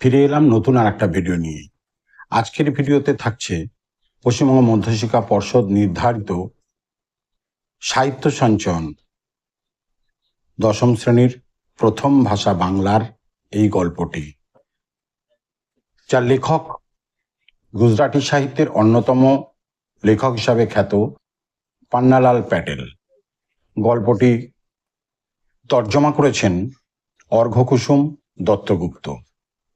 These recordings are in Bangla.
ফিরে এলাম নতুন আর একটা ভিডিও নিয়ে। আজকের ভিডিওতে থাকছে পশ্চিমবঙ্গ মধ্যশিক্ষা পর্ষদ নির্ধারিত সাহিত্য সঞ্চয়ন দশম শ্রেণির প্রথম ভাষা বাংলার এই গল্পটি। যার লেখক গুজরাটি সাহিত্যের অন্যতম লেখক হিসাবে খ্যাত পান্নালাল প্যাটেল। গল্পটি তর্জমা করেছেন অর্ঘকুসুম দত্তগুপ্ত।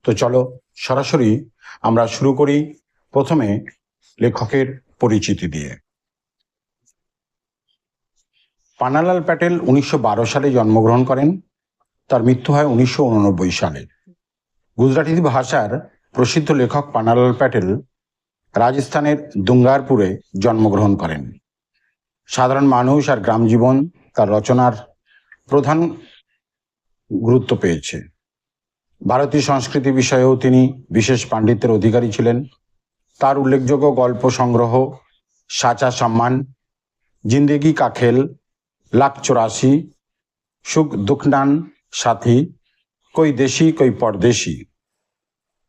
তো চলো সরাসরি আমরা শুরু করি প্রথমে লেখকের পরিচিতি দিয়ে। পানালাল প্যাটেল উনিশশো বারো সালে জন্মগ্রহণ করেন। তার মৃত্যু হয় উনিশশো উননব্বই সালে। গুজরাটি ভাষার প্রসিদ্ধ লেখক পানালাল প্যাটেল রাজস্থানের দুঙ্গারপুরে জন্মগ্রহণ করেন। সাধারণ মানুষ আর গ্রাম জীবন তার রচনার প্রধান গুরুত্ব পেয়েছে। ভারতীয় সংস্কৃতি বিষয়েও তিনি বিশেষ পাণ্ডিত্যের অধিকারী ছিলেন। তার উল্লেখযোগ্য গল্প সংগ্রহ, সাচা সম্মান, জিন্দেগি কাখেল লাখ চৌরাশি সুখ দুখনান সাথী, কই দেশি, কই পরদেশি,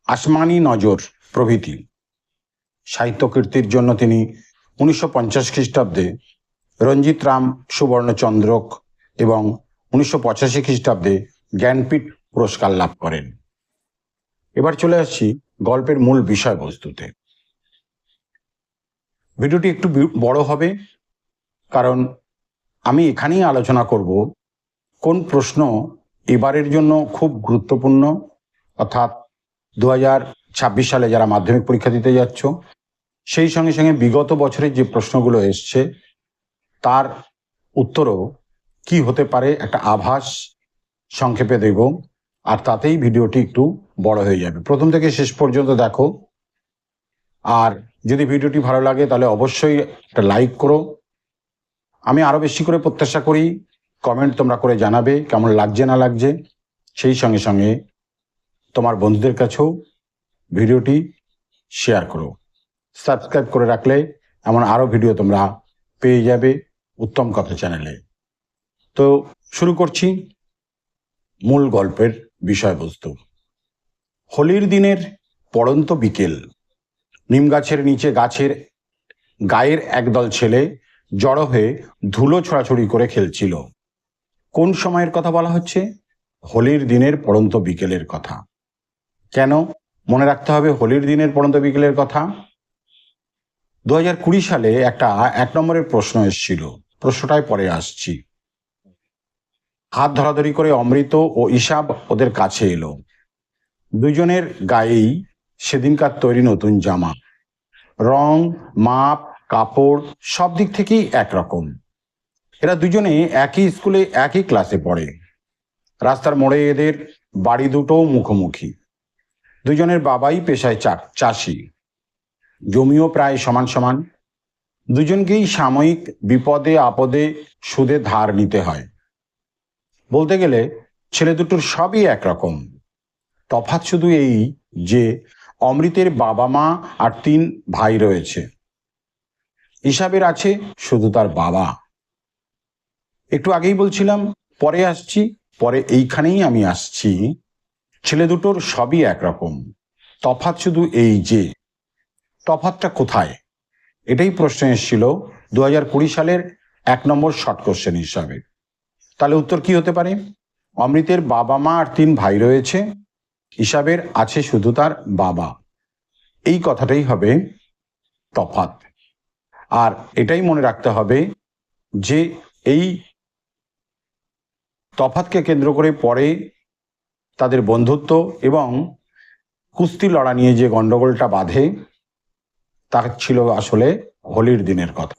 আসমানি নজর প্রভৃতি। সাহিত্য কীর্তির জন্য তিনি উনিশশো পঞ্চাশ খ্রিস্টাব্দে রঞ্জিত রাম, সুবর্ণচন্দ্রক এবং উনিশশো পঁচাশি খ্রিস্টাব্দে জ্ঞানপীঠ পুরস্কার লাভ করেন। এবার চলে আসছি গল্পের মূল বিষয়বস্তুতে। ভিডিওটি একটু বড় হবে, কারণ আমি এখানেই আলোচনা করব কোন প্রশ্ন এবারের জন্য খুব গুরুত্বপূর্ণ, অর্থাৎ দু সালে যারা মাধ্যমিক পরীক্ষা দিতে যাচ্ছ, সেই সঙ্গে সঙ্গে বিগত বছরের যে প্রশ্নগুলো এসছে, তার উত্তরও কি হতে পারে একটা আভাস সংক্ষেপে দেব। আর তাতেই ভিডিওটি একটু বড় হয়ে যাবে। প্রথম থেকে শেষ পর্যন্ত দেখো। আর যদি ভিডিওটি ভালো লাগে, তাহলে অবশ্যই একটা লাইক করো। আমি আরও বেশি করে প্রত্যাশা করি, কমেন্ট তোমরা করে জানাবে, কেমন লাগছে, না লাগছে। সেই সঙ্গে সঙ্গে তোমার বন্ধুদের কাছেও ভিডিওটি শেয়ার করো। সাবস্ক্রাইব করে রাখলে এমন আরও ভিডিও তোমরা পেয়ে যাবে উত্তম কথা চ্যানেলে। তো শুরু করছি মূল গল্পের বিষয়বস্তু। হোলির দিনের পড়ন্ত বিকেল, নিম গাছের নিচে গাছের গায়ের একদল ছেলে জড়ো হয়ে ধুলো ছোড়াছড়ি করে খেলছিল। কোন সময়ের কথা বলা হচ্ছে? হোলির দিনের পড়ন্ত বিকেলের কথা। কেন মনে রাখতে হবে হোলির দিনের পড়ন্ত বিকেলের কথা? দু হাজার কুড়ি সালে একটা এক নম্বরের প্রশ্ন এসেছিল। প্রশ্নটায় পরে আসছি। হাত ধরাধরি করে অমৃত ও ইসাব ওদের কাছে এলো। দুজনের গায়েই সেদিনকার তৈরি নতুন জামা। রং, মাপ, কাপড়, সব দিক থেকেই একরকম। এরা দুজনে একই স্কুলে, একই ক্লাসে পড়ে। রাস্তার মোড়ে এদের বাড়ি দুটোও মুখোমুখি। দুজনের বাবাই পেশায় চা- চাষি। জমিও প্রায় সমান সমান। দুজনকেই সাময়িক বিপদে, আপদে সুদে ধার নিতে হয়। বলতে গেলে, ছেলে দুটোর সবই একরকম। তফাৎ শুধু এই যে, অমৃতের বাবা মা আর তিন ভাই রয়েছে। হিসাবের আছে শুধু তার বাবা। একটু আগেই বলছিলাম, পরে আসছি, পরে এইখানেই আমি আসছি। ছেলে দুটোর সবই একরকম। তফাৎ শুধু এই যে। তফাৎটা কোথায়? এটাই প্রশ্ন এসেছিল দু হাজার কুড়ি সালের এক নম্বর শর্ট কোশ্চেন হিসাবে। তাহলে উত্তর কি হতে পারে? অমৃতের বাবা মা আর তিন ভাই রয়েছে। হিসাবের আছে শুধু তার বাবা। এই কথাটাই হবে তফাৎ। আর এটাই মনে রাখতে হবে যে এই তফাৎকে কেন্দ্র করে পরে তাদের বন্ধুত্ব এবং কুস্তি লড়া নিয়ে যে গন্ডগোলটা বাঁধে, তা ছিল আসলে হোলির দিনের কথা।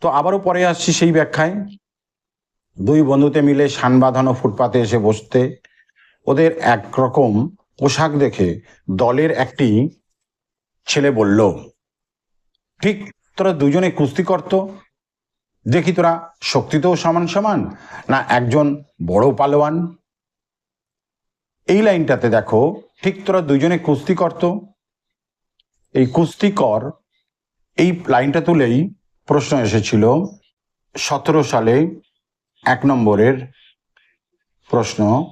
তো আবারও পরে আসছি সেই ব্যাখ্যায়। দুই বন্ধুতে মিলে সান বাঁধানো ফুটপাতে এসে বসতে। ওদের একরকম পোশাক দেখে দলের একটি ছেলে বলল, ঠিক তোরা দুজনে কুস্তি করত? দেখি তোরা শক্তিতেও সমান সমান না একজন বড় পালোয়ান? এই লাইনটাতে দেখো, ঠিক তোরা দুজনে কুস্তি করত? এই কুস্তিকর এই লাইনটা তুলেই প্রশ্ন এসেছিল, সতেরো সালে এক নম্বরের প্রশ্ন,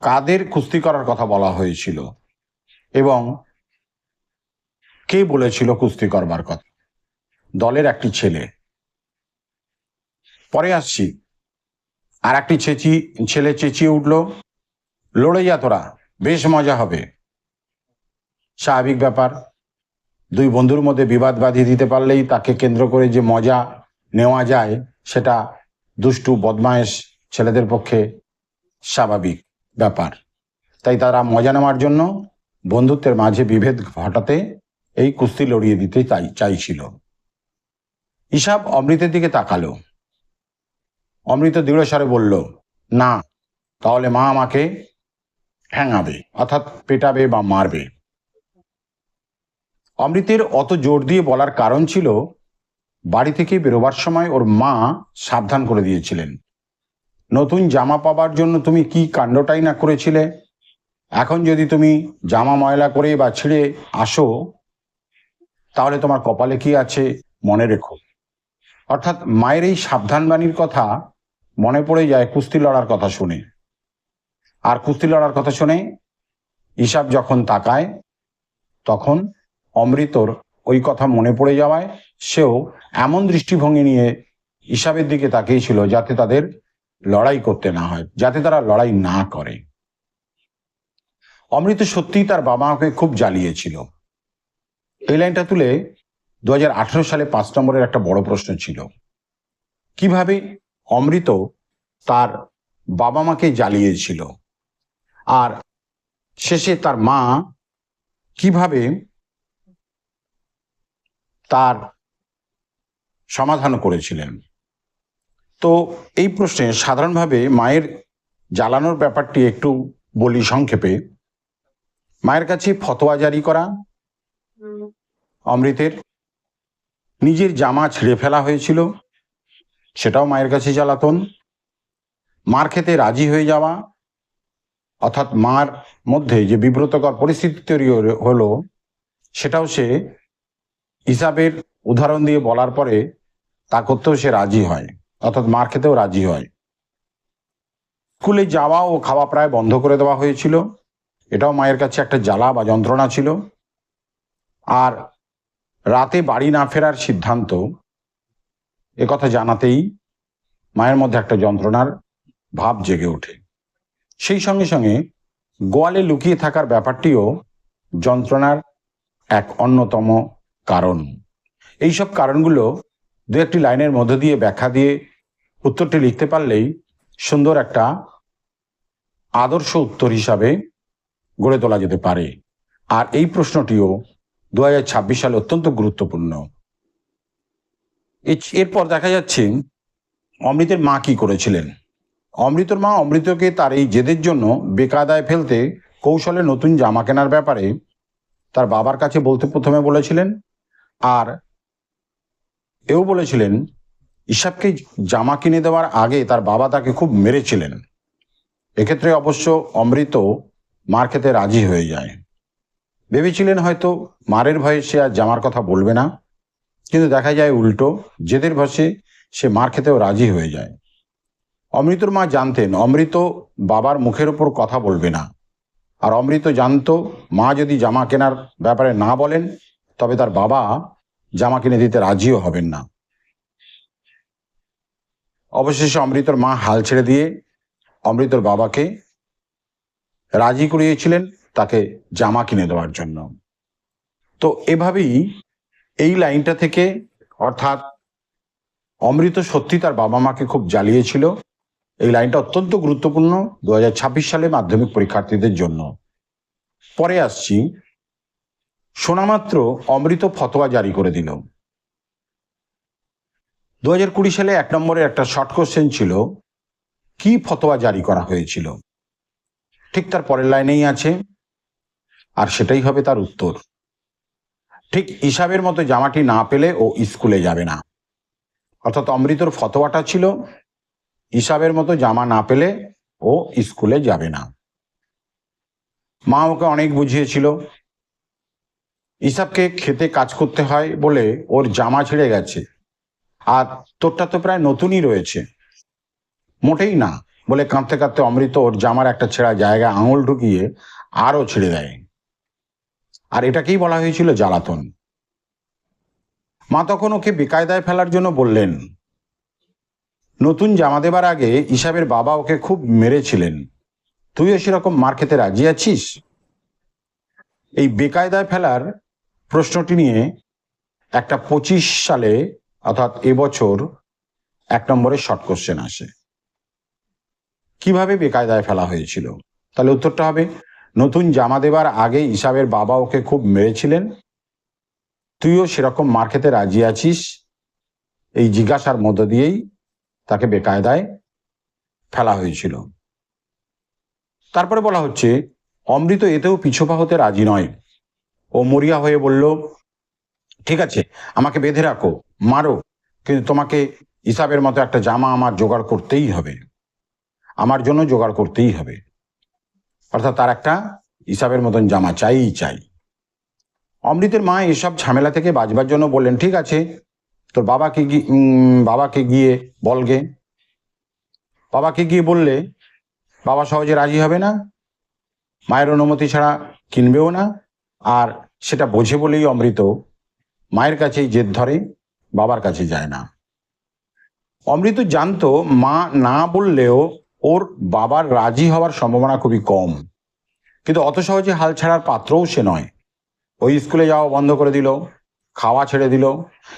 কাদের কুস্তি করার কথা বলা হয়েছিল এবং কে বলেছিল কুস্তি করবার কথা? দলের একটি ছেলে। পরে আসছি। আর একটি চেঁচি, ছেলে চেঁচিয়ে উঠল, লড়ে যা তোরা, বেশ মজা হবে। স্বাভাবিক ব্যাপার। দুই বন্ধুর মধ্যে বিবাদ বাঁধিয়ে দিতে পারলেই তাকে কেন্দ্র করে যে মজা নেওয়া যায়, সেটা দুষ্টু, বদমায়েশ ছেলেদের পক্ষে স্বাভাবিক ব্যাপার। তাই তারা মজা নেওয়ার জন্য বন্ধুত্বের মাঝে বিভেদ ঘটাতে এই কুস্তি লড়িয়ে দিতে চাই, চাইছিল। ইসাব অমৃতের দিকে তাকালো। অমৃত দৃঢ়স্বরে বলল, না, তাহলে মা আমাকে ঠ্যাঙাবে, অর্থাৎ পেটাবে বা মারবে। অমৃতের অত জোর দিয়ে বলার কারণ ছিল বাড়ি থেকে বেরোবার সময় ওর মা সাবধান করে দিয়েছিলেন। নতুন জামা পাবার জন্য তুমি কি কাণ্ডটাই না করেছিলে? এখন যদি তুমি জামা ময়লা করে বা ছিঁড়ে আসো, তাহলে তোমার কপালে কি আছে মনে রেখো। অর্থাৎ মায়ের এই সাবধানবাণীর কথা মনে পড়ে যায় কুস্তি লড়ার কথা শুনে। আর কুস্তি লড়ার কথা শুনে হিসাব যখন তাকায়, তখন অমৃতর ওই কথা মনে পড়ে যাওয়ায় সেও এমন দৃষ্টিভঙ্গি নিয়ে হিসাবের দিকে তাকিয়েছিল যাতে তাদের লড়াই করতে না হয়, যাতে তারা লড়াই না করে। অমৃত সত্যিই তার বাবা মাকে খুব জ্বালিয়েছিল। এই লাইনটা তুলে দু হাজার আঠারো সালে পাঁচ নম্বরের একটা বড় প্রশ্ন ছিল। কীভাবে অমৃত তার বাবা মাকে জ্বালিয়েছিল? আর শেষে তার মা কীভাবে তার সমাধান করেছিলেন। তো এই প্রশ্নে সাধারণভাবে মায়ের জ্বালানোর ব্যাপারটি একটু বলি সংক্ষেপে। মায়ের কাছে ফতোয়া জারি করা, অমৃতের। নিজের জামা ছিঁড়ে ফেলা হয়েছিল, সেটাও মায়ের কাছে জ্বালাতন। মার খেতে রাজি হয়ে যাওয়া, অর্থাৎ মার মধ্যে যে বিব্রতকর পরিস্থিতি তৈরি হলো- সেটাও সে হিসাবের উদাহরণ দিয়ে বলার পরে তা করতেও সে রাজি হয়, অর্থাৎ মার খেতেও রাজি হয়। স্কুলে যাওয়া ও খাওয়া প্রায় বন্ধ করে দেওয়া হয়েছিল। এটাও মায়ের কাছে একটা জ্বালা বা যন্ত্রণা ছিল। আর রাতে বাড়ি না ফেরার সিদ্ধান্ত কথা জানাতেই মায়ের মধ্যে একটা যন্ত্রণার ভাব জেগে ওঠে। সেই সঙ্গে সঙ্গে গোয়ালে লুকিয়ে থাকার ব্যাপারটিও যন্ত্রণার এক অন্যতম কারণ। এইসব কারণগুলো দু একটি লাইনের মধ্য দিয়ে ব্যাখ্যা দিয়ে উত্তরটি লিখতে পারলেই সুন্দর একটা আদর্শ উত্তর হিসাবে গড়ে তোলা যেতে পারে। আর এই প্রশ্নটিও দু হাজার ছাব্বিশ সালে অত্যন্ত গুরুত্বপূর্ণ। এরপর দেখা যাচ্ছে অমৃতের মা কি করেছিলেন? অমৃতর মা অমৃতকে তার এই জেদের জন্য বেকায়দায় ফেলতে কৌশলে নতুন জামা কেনার ব্যাপারে তার বাবার কাছে বলতে প্রথমে বলেছিলেন আর এও বলেছিলেন ইসাবকে জামা কিনে দেওয়ার আগে তার বাবা তাকে খুব মেরেছিলেন। এক্ষেত্রে অবশ্য অমৃত মার খেতে রাজি হয়ে যায়। ভেবেছিলেন হয়তো মারের ভয়ে সে আর জামার কথা বলবে না, কিন্তু দেখা যায় উল্টো, জেদের ভসে সে মার খেতেও রাজি হয়ে যায়। অমৃতর মা জানতেন, অমৃত বাবার মুখের ওপর কথা বলবে না। আর অমৃত জানতো, মা যদি জামা কেনার ব্যাপারে না বলেন তবে তার বাবা জামা কিনে দিতে রাজিও হবেন না। অবশেষে অমৃতর মা হাল ছেড়ে দিয়ে অমৃতর বাবাকে রাজি করিয়েছিলেন তাকে জামা কিনে দেওয়ার জন্য। তো এভাবেই এই লাইনটা থেকে অর্থাৎ অমৃত সত্যি তার বাবা মাকে খুব জ্বালিয়েছিল। এই লাইনটা অত্যন্ত গুরুত্বপূর্ণ দু হাজার ছাব্বিশ সালে মাধ্যমিক পরীক্ষার্থীদের জন্য। পরে আসছি শোনামাত্র অমৃত ফতোয়া জারি করে দিল। দু হাজার কুড়ি সালে এক নম্বরে একটা শর্ট কোশ্চেন ছিল, কি ফতোয়া জারি করা হয়েছিল? ঠিক তার পরের লাইনেই আছে, আর সেটাই হবে তার উত্তর। ঠিক হিসাবের মতো জামাটি না পেলে ও স্কুলে যাবে না। অর্থাৎ অমৃতর ফতোয়াটা ছিল, হিসাবের মতো জামা না পেলে ও স্কুলে যাবে না। মা ওকে অনেক বুঝিয়েছিল ইসাবকে খেতে কাজ করতে হয় বলে ওর জামা ছিঁড়ে গেছে। আর তোরটা তো প্রায় নতুনই রয়েছে। মোটেই না বলে কাঁদতে কাঁদতে অমৃত ওর জামার একটা ছেঁড়া জায়গায় আঙুল ঢুকিয়ে আরও ছেড়ে দেয়। আর এটাকেই বলা হয়েছিল জ্বালাতন। মা তখন ওকে বেকায়দায় ফেলার জন্য বললেন, নতুন জামা দেবার আগে ইসাবের বাবা ওকে খুব মেরেছিলেন। তুইও সেরকম মার খেতে রাজি আছিস? এই বেকায়দায় ফেলার প্রশ্নটি নিয়ে একটা পঁচিশ সালে, অর্থাৎ এবছর এক নম্বরে শর্ট কোশ্চেন আসে। কীভাবে বেকায়দায় ফেলা হয়েছিল? তাহলে উত্তরটা হবে, নতুন জামা দেবার আগে ইসাবের বাবা ওকে খুব মেরেছিলেন। তুইও সেরকম মার খেতে রাজি আছিস? এই জিজ্ঞাসার মধ্য দিয়েই তাকে বেকায়দায় ফেলা হয়েছিল। তারপরে বলা হচ্ছে, অমৃত এতেও পিছপা হতে রাজি নয়। ও মরিয়া হয়ে বলল, ঠিক আছে, আমাকে বেঁধে রাখো, মারো, কিন্তু তোমাকে হিসাবের মতো একটা জামা আমার জোগাড় করতেই হবে, আমার জন্য জোগাড় করতেই হবে। অর্থাৎ তার একটা হিসাবের মতন জামা চাই চাই। অমৃতের মা এসব ঝামেলা থেকে বাঁচবার জন্য বললেন, ঠিক আছে, তোর বাবাকে গিয়ে বাবাকে গিয়ে বলগে বাবাকে গিয়ে বললে, বাবা সহজে রাজি হবে না, মায়ের অনুমতি ছাড়া কিনবেও না আর সেটা বোঝে বলেই অমৃত মায়ের কাছেই জেদ ধরে, বাবার কাছে যায় না। অমৃত জানতো মা না বললেও ওর বাবার রাজি হওয়ার সম্ভাবনা খুবই কম। কিন্তু অত সহজে হাল ছাড়ার পাত্রও সে নয়। ওই স্কুলে যাওয়া বন্ধ করে দিল, খাওয়া ছেড়ে দিল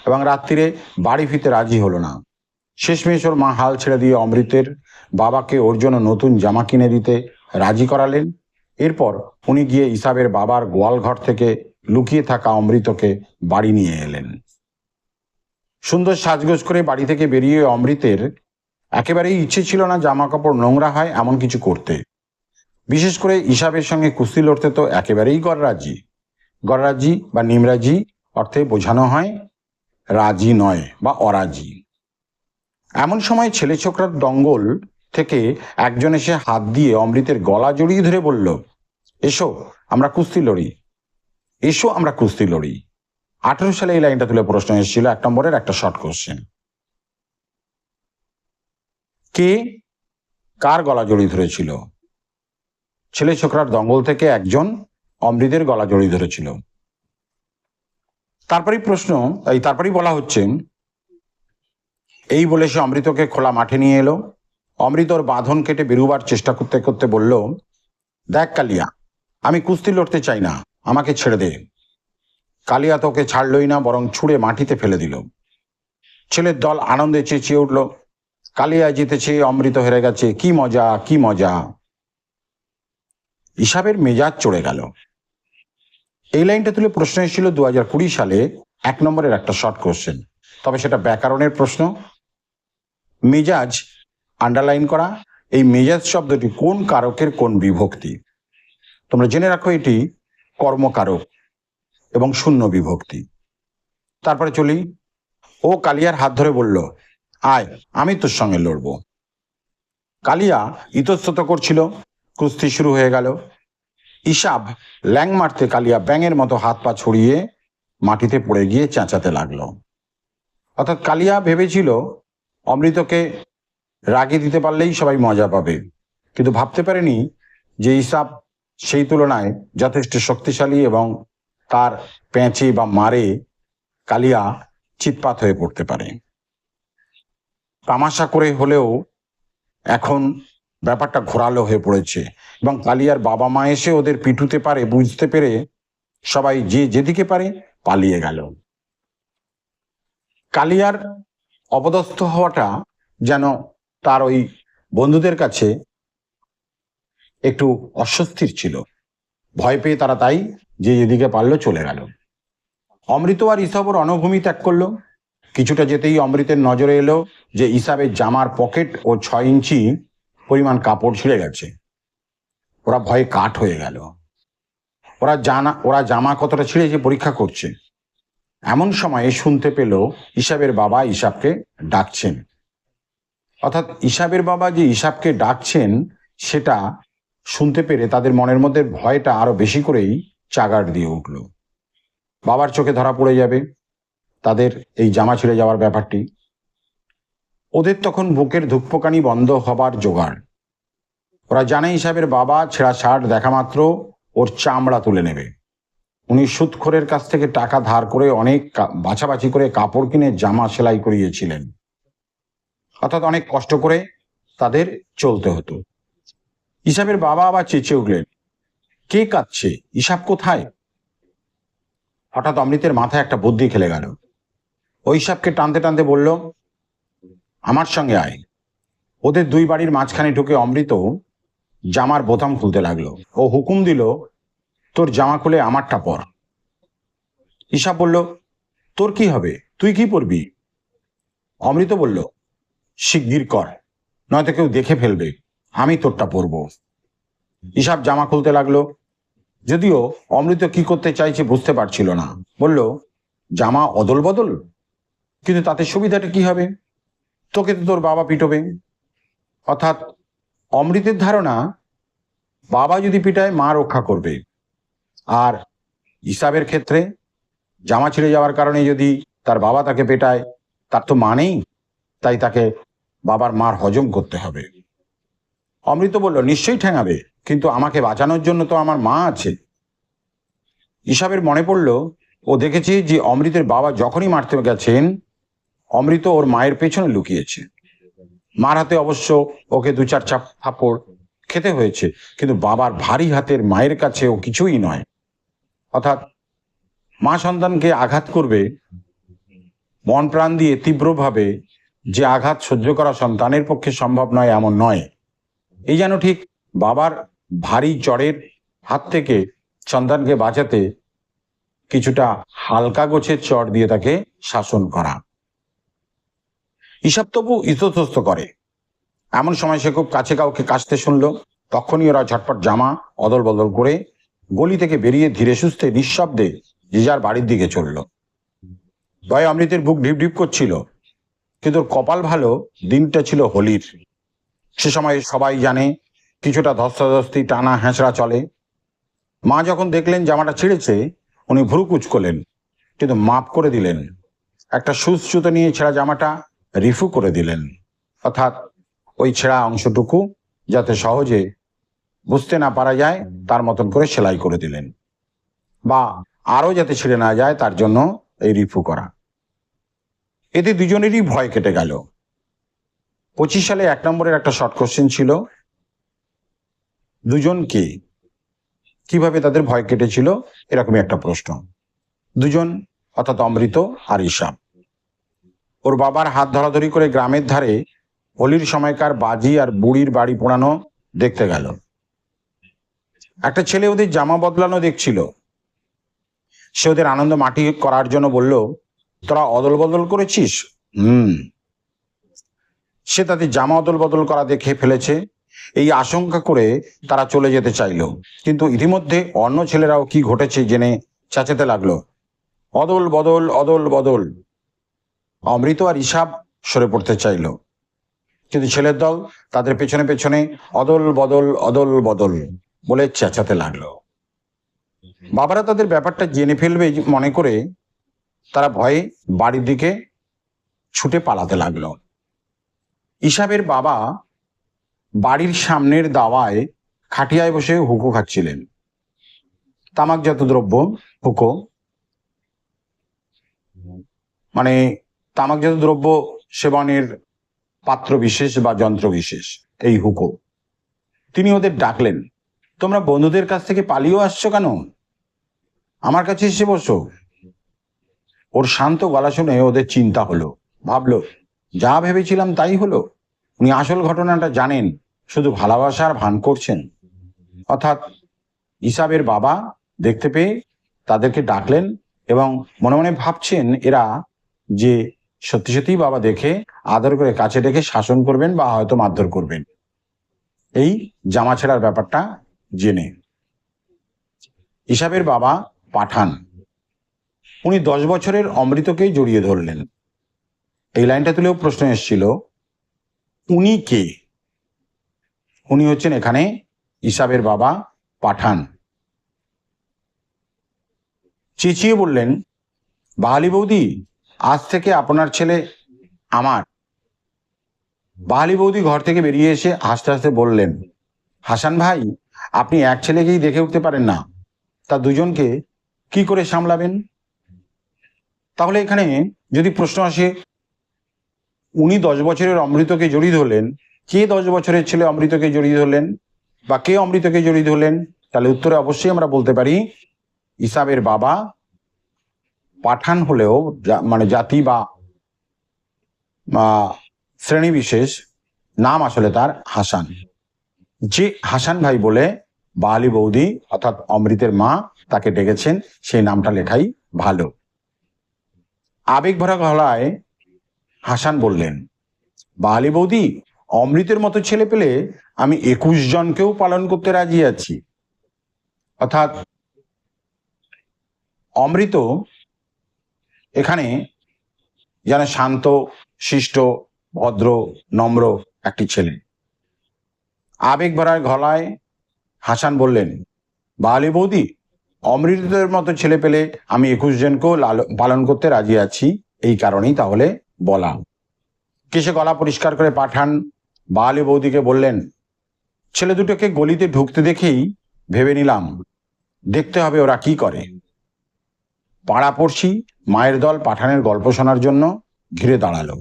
এবং রাত্রিরে বাড়ি ফিরতে রাজি হলো না। শেষমেশ ওর মা হাল ছেড়ে দিয়ে অমৃতের বাবাকে ওর জন্য নতুন জামা কিনে দিতে রাজি করালেন। এরপর উনি গিয়ে ইসাবের বাবার গোয়ালঘর থেকে লুকিয়ে থাকা অমৃতকে বাড়ি নিয়ে এলেন। সুন্দর সাজগোজ করে বাড়ি থেকে বেরিয়ে অমৃতের একেবারেই ইচ্ছে ছিল না জামা কাপড় নোংরা হয় এমন কিছু করতে। বিশেষ করে ইসাবের সঙ্গে কুস্তি লড়তে তো একেবারেই গররাজি গররাজি বা নিমরাজি অর্থে বোঝানো হয় রাজি নয় বা অরাজি। এমন সময় ছেলে ছোকরার দঙ্গল থেকে একজন এসে হাত দিয়ে অমৃতের গলা জড়িয়ে ধরে বলল এসো, আমরা কুস্তি লড়ি। এসো, আমরা কুস্তি লড়ি। আঠেরো সালে এই লাইনটা তুলে প্রশ্ন এসেছিল, এক নম্বরের একটা শর্ট কোশ্চেন কে কার গলা জড়িয়ে ধরেছিল? ছেলে ছোকরার দঙ্গল থেকে একজন অমৃতের গলা জড়িয়ে ধরেছিল। তারপরেই প্রশ্ন, এই তারপরেই বলা হচ্ছে, এই বলে সে অমৃতকে খোলা মাঠে নিয়ে এলো। অমৃতর বাঁধন কেটে বেরুবার চেষ্টা করতে করতে বলল, দেখ কালিয়া আমি কুস্তি লড়তে চাই না, আমাকে ছেড়ে দে। কালিয়া তোকে ছাড়লই না, বরং ছুঁড়ে মাটিতে ফেলে দিল। ছেলের দল আনন্দে চেঁচিয়ে উঠল। কালিয়া জিতেছে, অমৃত হেরে গেছে, কি মজা কি মজা। হিসাবের মেজাজ চড়ে গেল। এই লাইনটা তুলে প্রশ্ন এসেছিল দু হাজার কুড়ি সালে এক নম্বরের একটা শর্ট কোশ্চেন তবে সেটা ব্যাকরণের প্রশ্ন। মেজাজ আন্ডারলাইন করা। এই মেজাজ শব্দটি কোন কারকের কোন বিভক্তি? তোমরা জেনে রাখো, এটি কর্মকারক এবং শূন্য বিভক্তি। তারপরে চলি। ও কালিয়ার হাত ধরে বলল, আয়, আমি তোর সঙ্গে লড়ব। কালিয়া ইতস্তত করছিল। কুস্তি শুরু হয়ে গেল। ইসাব ল্যাং মারতে কালিয়া ব্যাঙের মতো হাত পা ছড়িয়ে মাটিতে পড়ে গিয়ে চেঁচাতে লাগল। অর্থাৎ কালিয়া ভেবেছিল, অমৃতকে রাগে দিতে পারলেই সবাই মজা পাবে। কিন্তু ভাবতে পারেনি যে ইসাব সেই তুলনায় যথেষ্ট শক্তিশালী এবং তার পেঁচে বা মারে কালিয়া চিৎপাত হয়ে পড়তে পারে। তামাশা করে হলেও এখন ব্যাপারটা ঘোরালো হয়ে পড়েছে এবং কালিয়ার বাবা মা এসে ওদের পিটুতে পারে, বুঝতে পেরে সবাই যে যেদিকে পারে পালিয়ে গেল। কালিয়ার অপদস্থ হওয়াটা যেন তার ওই বন্ধুদের কাছে একটু অস্বস্তির ছিল। ভয় পেয়ে তারা তাই যে যেদিকে পারল চলে গেল। অমৃত আর ইসাবর অনভূমি ত্যাগ করল। কিছুটা যেতেই অমৃতের নজরে এলো যে ইসাবের জামার পকেট ও ছয় ইঞ্চি পরিমাণ কাপড় ছিঁড়ে গেছে। ওরা ভয়ে কাঠ হয়ে গেল। ওরা জানা, ওরা জামা কতটা ছিঁড়েছে পরীক্ষা করছে। এমন সময়ে শুনতে পেল ইসাবের বাবা ইসাবকে ডাকছেন। অর্থাৎ ইসাবের বাবা যে ইসাবকে ডাকছেন, সেটা শুনতে পেরে তাদের মনের মধ্যে ভয়টা আরও বেশি করেই চাগার দিয়ে উঠল। বাবার চোখে ধরা পড়ে যাবে, তাদের এই জামা ছিঁড়ে যাওয়ার ব্যাপারটি। ওদের তখন বুকের ধুকপোকানি বন্ধ হবার জোগাড়। ওরা জানে হিসাবের বাবা ছেঁড়া শার্ট দেখা মাত্র ওর চামড়া তুলে নেবে। উনি সুদখোরের কাছ থেকে টাকা ধার করে অনেক বাছাবাছি করে কাপড় কিনে জামা সেলাই করিয়েছিলেন। অর্থাৎ অনেক কষ্ট করে তাদের চলতে হতো। হিসাবের বাবা আবার চেঁচে উঠলেন, কে কাঁদছে? ইসাব কোথায়? হঠাৎ অমৃতের মাথায় একটা বুদ্ধি খেলে গেল। ওই হিসাবকে টানতে টানতে বলল, আমার সঙ্গে আয়। ওদের দুই বাড়ির মাঝখানে ঢুকে অমৃত জামার বোতাম খুলতে লাগল। ও হুকুম দিল, তোর জামা খুলে আমারটা পর। ইসাব বলল, তোর কি হবে? তুই কি পরবি? অমৃত বলল, শিগগির কর, নয়তো কেউ দেখে ফেলবে। আমি তোরটা পরব। ঈশাব জামা খুলতে লাগল। যদিও অমৃত কি করতে চাইছে বুঝতে পারছিল না। বলল, জামা অদল বদল? কিন্তু তাতে সুবিধাটা কি হবে? তোকে তো তোর বাবা পিটবে। অর্থাৎ অমৃতের ধারণা, বাবা যদি পিটায়, মা রক্ষা করবে। আর হিসাবের ক্ষেত্রে, জামা ছিঁড়ে যাওয়ার কারণে যদি তার বাবা তাকে পেটায়, তার তো মা নেই। তাই তাকে বাবার মার হজম করতে হবে। অমৃত বলল, নিশ্চয়ই ঠেঙাবে, কিন্তু আমাকে বাঁচানোর জন্য তো আমার মা আছে। হিসাবের মনে পড়ল, ও দেখেছে যে অমৃতের বাবা যখনই মারতে গেছেন, অমৃত ওর মায়ের পেছনে লুকিয়েছে। মার হাতে অবশ্য ওকে দু চার চাপ থাপড় খেতে হয়েছে, কিন্তু বাবার ভারী হাতের মায়ের কাছে ও কিছুই নয়। অর্থাৎ মা সন্তানকে আঘাত করবে মন প্রাণ দিয়ে তীব্রভাবে যে আঘাত সহ্য করা সন্তানের পক্ষে সম্ভব নয়, এমন নয়। এই যেন ঠিক বাবার ভারী চড়ের হাত থেকে সন্তানকে বাঁচাতে কিছুটা হালকা গোছের চড় দিয়ে তাকে শাসন করা। হিসাব তবু ইতস্তত করে। এমন সময় সে খুব কাছে কাউকে কাশতে শুনলো। তখনই ওরা ঝটপট জামা অদল বদল করে গলি থেকে বেরিয়ে ধীরে সুস্থে নিঃশব্দে যে যার বাড়ির দিকে চলল। ভয়ে অমৃতের বুক ঢিপ ঢিপ করছিল, কিন্তু কপাল ভালো, দিনটা ছিল হোলির। সে সময় সবাই জানে কিছুটা ধস্তাধস্তি, টানা হ্যাঁচড়া চলে। মা যখন দেখলেন জামাটা ছিঁড়েছে, উনি ভুরুকুচ করলেন, কিন্তু মাপ করে দিলেন। একটা জুতো নিয়ে ছেঁড়া জামাটা রিফু করে দিলেন। অর্থাৎ ওই ছেঁড়া অংশটুকু যাতে সহজে বুঝতে না পারা যায়, তার মতন করে সেলাই করে দিলেন। বা আরও যাতে ছিঁড়ে না যায়, তার জন্য এই রিফু করা। এতে দুজনেরই ভয় কেটে গেল। পঁচিশ সালে এক নম্বরের একটা শর্ট কোশ্চেন ছিল, দুজন কে কীভাবে তাদের ভয় কেটেছিল, এরকমই একটা প্রশ্ন। দুজন অর্থাৎ অমৃত আর ঈশাব ওর বাবার হাত ধরাধরি করে গ্রামের ধারে হোলির সময়কার বাজি আর বুড়ির বাড়ি পোড়ানো দেখতে গেল। একটা ছেলে ওদের জামা বদলানো দেখছিল। সে ওদের আনন্দ মাটি করার জন্য বলল, তোরা অদল বদল করেছিস? হুম। সে তাদের জামা অদল বদল করা দেখে ফেলেছে। এই আশঙ্কা করে তারা চলে যেতে চাইল। কিন্তু ইতিমধ্যে অন্য ছেলেরাও কি ঘটেছে জেনে চেঁচাতে লাগল। অদল বদল অদল বদল। অমৃত আর ইসাব সরে পড়তে চাইল। কিন্তু ছেলের দল তাদের পেছনে পেছনে অদল বদল অদল বদল বলে চেঁচাতে লাগল। বাবারা তাদের ব্যাপারটা জেনে ফেলবে মনে করে তারা ভয়ে বাড়ির দিকে ছুটে পালাতে লাগল। ইসাবের বাবা বাড়ির সামনের দাওয়ায় খাটিয়ায় বসে হুকো খাচ্ছিলেন। তামাকজাত দ্রব্য, হুকো। মানে তামাকজাত দ্রব্য সেবনের পাত্র বিশেষ বা যন্ত্র বিশেষ, এই হুকো। তিনি ওদের ডাকলেন, তোমরা বন্ধুদের কাছ থেকে পালিয়েও আসছো কেন? আমার কাছে এসে বসো। ওর শান্ত গলা শুনে ওদের চিন্তা হলো, ভাবলো যা ভেবেছিলাম তাই হলো। উনি আসল ঘটনাটা জানেন, শুধু ভালোবাসার ভান করছেন। অর্থাৎ ইসাবের বাবা দেখতে পেয়ে তাদেরকে ডাকলেন এবং মনে মনে ভাবছেন এরা যে সত্যি সত্যি বাবা দেখে, আদর করে কাছে ডেকে শাসন করবেন বা হয়তো মারধর করবেন। এই জামা ছেঁড়ার ব্যাপারটা জেনে। ইসাবের বাবা পাঠান। উনি দশ বছরের অমৃতকেই জড়িয়ে ধরলেন। এই লাইনটা তুলেও প্রশ্ন এসেছিল, উনি কে? উনি হচ্ছেন এখানে ইসাবের বাবা পাঠান। চেঁচিয়ে বললেন, বাহালি বৌদি, আজ থেকে আপনার ছেলে আমার। বাহালি বৌদি ঘর থেকে বেরিয়ে এসে হাসতে হাসতে বললেন, হাসান ভাই, আপনি এক ছেলেকেই দেখে উঠতে পারেন না। তা দুজনকে কি করে সামলাবেন? তাহলে এখানে যদি প্রশ্ন আসে উনি দশ বছরের অমৃতকে জড়িয়ে ধরলেন। কে দশ বছরের ছেলে অমৃতকে জড়িয়ে ধরলেন? বা কে অমৃতকে জড়িয়ে ধরলেন? তাহলে উত্তরে অবশ্যই আমরা বলতে পারি, ইসাবের বাবা পাঠান হলেও মানে জাতি বা শ্রেণি বিশেষ নাম আসলে তার হাসান। যে হাসান ভাই বলে বালি বৌদি, অর্থাৎ অমৃতের মা, তাকে ডেকেছেন, সেই নামটা লেখাই ভালো। আবেগ ভরা গলায় হাসান বললেন, বালি বৌদি, অমৃতের মতো ছেলে পেলে আমি একুশ জনকেও পালন করতে রাজি আছি। অর্থাৎ অমৃত এখানে যেন শান্ত, শিষ্ট, ভদ্র, নম্র একটি ছেলে। আবেগ ভরার গলায় হাসান বললেন, বালি বৌদি, অমৃতের মতো ছেলে পেলে আমি একুশ জনকেও পালন করতে রাজি আছি। এই কারণেই তাহলে বলা। কেসে গলা পরিষ্কার করে পাঠান, বালি বৌদিকে বললেন, ছেলে দুটোকে গলিতে ঢুকতে দেখেই ভেবে নিলাম, দেখতে হবে ওরা কি করে। পাড়া পাড়াপড়শি মায়ের দল পাঠানের গল্প শোনার জন্য ঘিরে দাঁড়াল।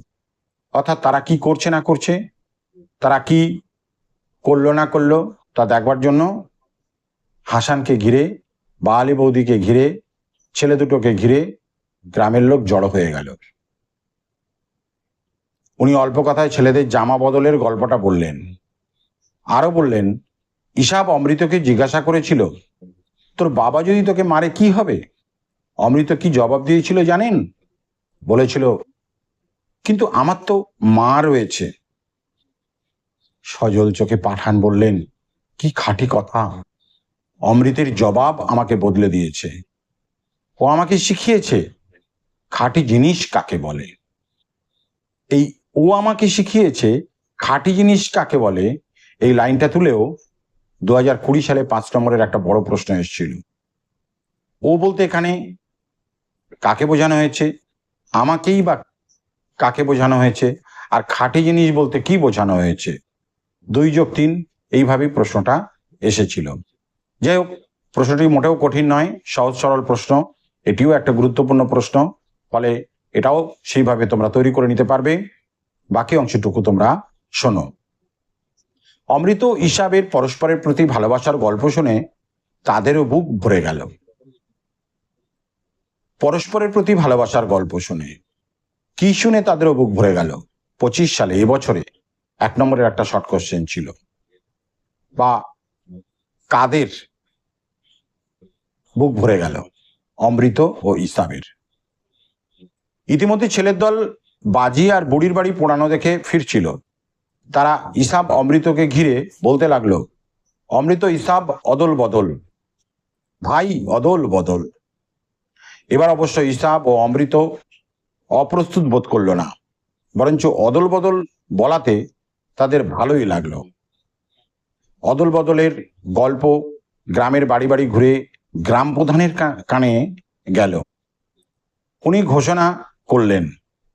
অর্থাৎ তারা কি করছে না করছে, তারা কি করল না করল, তা দেখবার জন্য হাসানকে ঘিরে, বালি বৌদিকে ঘিরে, ছেলে দুটোকে ঘিরে গ্রামের লোক জড়ো হয়ে গেল। উনি অল্প কথায় ছেলেদের জামা বদলের গল্পটা বললেন। আরও বললেন ইসাব অমৃতকে জিজ্ঞাসা করেছিল, তোর বাবা যদি তোকে মারে কি হবে? অমৃত কি জবাব দিয়েছিল জানেন? বলেছিল, কিন্তু আমার তো মা রয়েছে। সজল চোখে পাঠান বললেন, কি খাঁটি কথা। অমৃতের জবাব আমাকে বদলে দিয়েছে। ও আমাকে শিখিয়েছে, খাঁটি জিনিস কাকে বলে? এই ও আমাকে শিখিয়েছে খাঁটি জিনিস কাকে বলে? এই লাইনটা তুলেও দু হাজার কুড়ি সালে পাঁচ নম্বরের একটা বড় প্রশ্ন এসেছিল। ও বলতে এখানে কাকে বোঝানো হয়েছে? আমাকেই বা কাকে বোঝানো হয়েছে? আর খাঁটি জিনিস বলতে কি বোঝানো হয়েছে? দুই যোগ তিন, এইভাবেই প্রশ্নটা এসেছিল। যাই হোক, প্রশ্নটি মোটেও কঠিন নয়, সহজ সরল প্রশ্ন। এটিও একটা গুরুত্বপূর্ণ প্রশ্ন, ফলে এটাও সেইভাবে তোমরা তৈরি করে নিতে পারবে। বাকি অংশটুকু তোমরা শোনো। অমৃত ইসাবের পরস্পরের প্রতি ভালোবাসার গল্প শুনে তাদেরও বুক ভরে গেল। পরস্পরের প্রতি ভালোবাসার গল্প শুনে কি শুনে তাদেরও বুক ভরে গেল? পঁচিশ সালে এবছরে এক নম্বরের একটা শর্ট কোশ্চেন ছিল। বা কাদের বুক ভরে গেল? অমৃত ও ইসাবের ইতিমধ্যে ছেলের দল বাজি আর বুড়ির বাড়ি পোড়ানো দেখে ফিরছিল। তারা ইসাব অমৃতকে ঘিরে বলতে লাগল, অমৃত ইসাব অদল বদল, ভাই অদল বদল। এবার অবশ্য ইসাব ও অমৃত অপ্রস্তুত বোধ করল না, বরঞ্চ অদল বদল বলাতে তাদের ভালোই লাগল। অদল বদলের গল্প গ্রামের বাড়ি বাড়ি ঘুরে গ্রাম প্রধানের কানে গেল। উনি ঘোষণা করলেন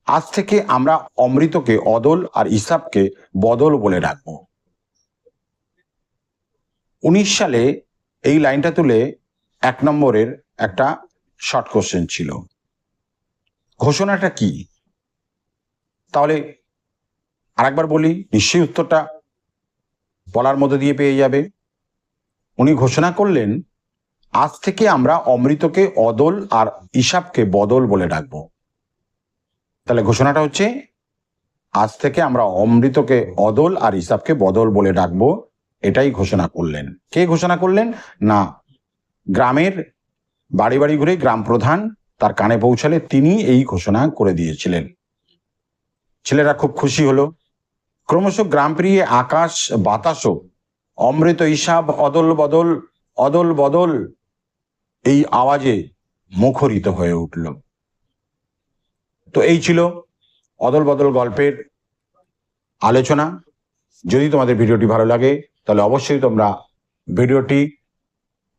আজ থেকে আমরা অমৃতকে, অদল আর ইসাবকে বদল বলে ডাকব। উনিশ সালে এই লাইনটা তুলে এক নম্বরের একটা শর্ট কোশ্চেন ছিল। ঘোষণাটা কি? তাহলে আরেকবার বলি, নিশ্চয়ই উত্তরটা বলার মধ্যে দিয়ে পেয়ে যাবে। উনি ঘোষণা করলেন, আজ থেকে আমরা অমৃতকে, অদল আর ইসাবকে বদল বলে ডাকবো। তাহলে ঘোষণাটা হচ্ছে, আজ থেকে আমরা অমৃতকে অদল আর ইসাবকে বদল বলে ডাকবো, এটাই ঘোষণা করলেন। কে ঘোষণা করলেন? না, গ্রামের বাড়ি বাড়ি ঘুরে গ্রাম প্রধান তার কানে পৌঁছালে তিনি এই ঘোষণা করে দিয়েছিলেন। ছেলেরা খুব খুশি হলো। ক্রমশ গ্রাম পেরিয়ে আকাশ, বাতাসও, অমৃত ইসাব, অদল বদল অদল বদল, এই আওয়াজে মুখরিত হয়ে উঠল। তো এই ছিল অদল বদল গল্পের আলোচনা। যদি তোমাদের ভিডিওটি ভালো লাগে, তাহলে অবশ্যই তোমরা ভিডিওটি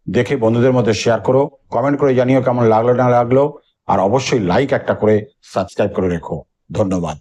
দেখে বন্ধুদের মধ্যে শেয়ার করো কমেন্ট করে জানিও কেমন লাগল, না লাগল, আর অবশ্যই লাইক একটা করে সাবস্ক্রাইব করে রেখো। ধন্যবাদ।